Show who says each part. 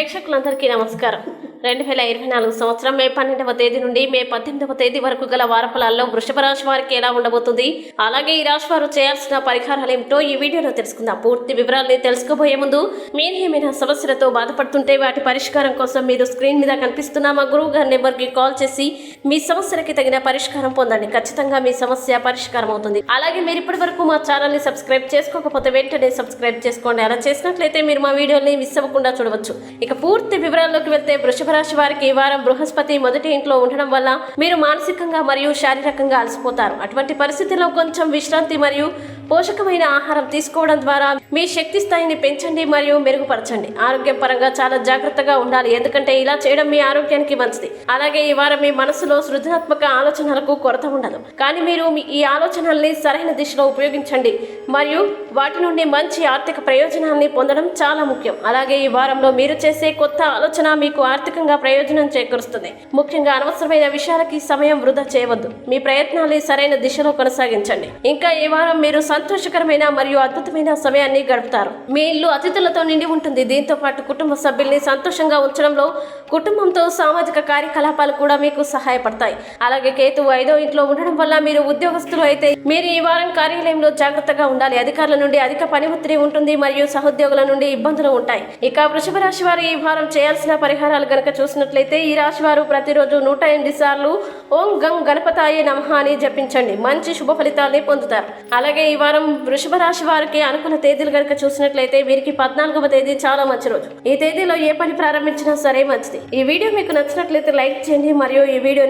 Speaker 1: ప్రేక్షకులందరికీ నమస్కారం. రెండు వేల ఇరవై నాలుగు సంవత్సరం మే పన్నెండవ తేదీ నుండి మే పద్దెనిమిదవ తేదీ వరకు గల వారఫలాల్లో వృషభ రాశి వారికి ఎలా ఉండబోతుంది? అలాగే ఈ రాశి వారు చేయాల్సిన పరిహారాలు ఏమిటో ఈ వీడియోలో తెలుసుకుందాం. పూర్తి వివరాల్ని తెలుసుకోబోయే ముందు మీరు ఏమైనా సమస్యలతో బాధపడుతుంటే వాటి పరిష్కారం కోసం మీరు స్క్రీన్ మీద కనిపిస్తున్న మా గురువు గారి నెంబర్కి కాల్ చేసి మీ సమస్యలకి తగిన పరిష్కారం పొందండి. ఖచ్చితంగా మీ సమస్య పరిష్కారం అవుతుంది అలాగే మీరు ఇప్పటి వరకు మా ఛానల్ని సబ్స్క్రైబ్ చేసుకోకపోతే వెంటనే సబ్స్క్రైబ్ చేసుకోండి. అలా చేసినట్లయితే మీరు మా వీడియోని మిస్ అవ్వకుండా చూడవచ్చు. ఇక పూర్తి వివరాల్లోకి వెళ్తే వృషభ రాశి వారికి ఈ వారం బృహస్పతి మొదటి ఇంట్లో ఉండడం వల్ల మీరు మానసికంగా మరియు శారీరకంగా అలసిపోతారు. అటువంటి పరిస్థితిలో కొంచెం విశ్రాంతి మరియు పోషకమైన ఆహారం తీసుకోవడం ద్వారా మీ శక్తి స్థాయిని పెంచండి మరియు మెరుగుపరచండి. ఆరోగ్యం పరంగా చాలా జాగ్రత్తగా ఉండాలి. ఎందుకంటే ఇలా చేయడం మీ ఆరోగ్యానికి మంచిది. అలాగే ఈ వారం మీ మనసు మనసులో సృజనాత్మక ఆలోచనలకు కొరత ఉండదు. కానీ మీరు మీ ఈ ఆలోచనల్ని సరైన దిశలో ఉపయోగించండి. మరియు వాటి నుండి మంచి ఆర్థిక ప్రయోజనాన్ని పొందడం చాలా ముఖ్యం. అలాగే ఈ వారంలో మీరు చేసే కొత్త ఆలోచన మీకు ఆర్థికంగా ప్రయోజనం చేకూరుస్తుంది. ముఖ్యంగా అనవసరమైన విషయాలకి సమయం వృధా చేయవద్దు. మీ ప్రయత్నాన్ని సరైన దిశలో కొనసాగించండి. ఇంకా ఈ వారం మీరు సంతోషకరమైన మరియు అద్భుతమైన సమయాన్ని గడుపుతారు. మీ ఇల్లు అతిథులతో నిండి ఉంటుంది. దీంతో పాటు కుటుంబ సభ్యుల్ని సంతోషంగా ఉంచడంలో కుటుంబంతో సామాజిక కార్యకలాపాలు కూడా మీకు సహాయపడతాయి. అలాగే కేతు ఐదో ఇంట్లో ఉండడం వల్ల మీరు ఉద్యోగస్తులు అయితే మీరు ఈ వారం కార్యాలయంలో జాగ్రత్తగా ఉండాలి. అధికారుల నుండి అధిక పని ఒత్తిడి ఉంటుంది మరియు సహోద్యోగుల నుండి ఇబ్బందులు ఉంటాయి. ఇక వృషభ రాశి వారు ఈ వారం చేయాల్సిన పరిహారాలు గనక చూసినట్లయితే ఈ రాశి వారు ప్రతిరోజు నూట ఎనిమిది సార్లు ఓం గం గణపతాయ నమః అని జపించండి. మంచి శుభ ఫలితాల్ని పొందుతారు. అలాగే ఈ వారం వృషభ రాశి వారికి అనుకున్న తేదీలు గనక చూసినట్లయితే వీరికి పద్నాలుగవ తేదీ చాలా మంచి రోజు. ఈ తేదీలో ఏ పని ప్రారంభించినా సరే మంచిది. ఈ వీడియో మీకు నచ్చినట్లయితే లైక్ చేయండి. మరియు ఈ వీడియోని